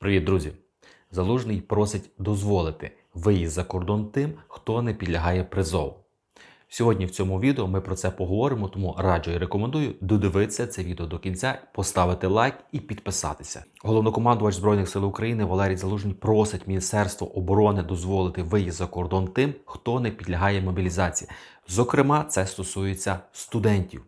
Привіт, друзі! Залужний просить дозволити виїзд за кордон тим, хто не підлягає призову. Сьогодні в цьому відео ми про це поговоримо, тому раджу і рекомендую додивитися це відео до кінця, поставити лайк і підписатися. Головнокомандувач Збройних сил України Валерій Залужний просить Міністерство оборони дозволити виїзд за кордон тим, хто не підлягає мобілізації. Зокрема, це стосується студентів.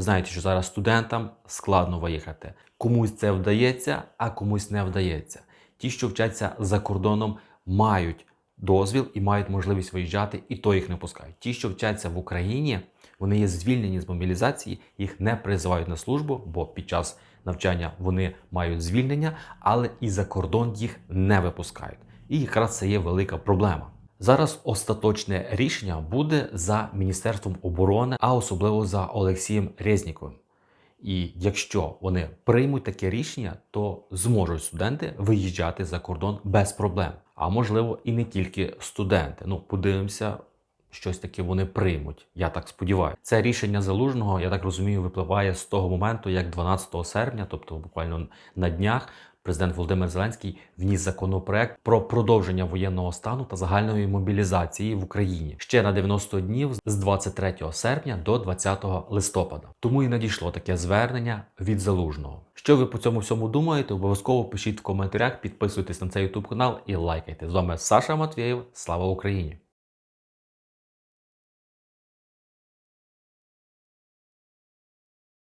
Знаєте, що зараз студентам складно виїхати. Комусь це вдається, а комусь не вдається. Ті, що вчаться за кордоном, мають дозвіл і мають можливість виїжджати, і то їх не пускають. Ті, що вчаться в Україні, вони є звільнені з мобілізації, їх не призивають на службу, бо під час навчання вони мають звільнення, але і за кордон їх не випускають. І якраз це є велика проблема. Зараз остаточне рішення буде за Міністерством оборони, а особливо за Олексієм Резніковим. І якщо вони приймуть таке рішення, то зможуть студенти виїжджати за кордон без проблем. А можливо, і не тільки студенти. Ну, подивимося, щось таке вони приймуть. Я так сподіваюся. Це рішення залужного, я так розумію, випливає з того моменту, як 12 серпня, тобто буквально на днях, президент Володимир Зеленський вніс законопроект про продовження воєнного стану та загальної мобілізації в Україні ще на 90 днів з 23 серпня до 20 листопада. Тому і надійшло таке звернення від залужного. Що ви по цьому всьому думаєте? Обов'язково пишіть в коментарях, підписуйтесь на цей YouTube канал і лайкайте. З вами Саша Матвєєв. Слава Україні!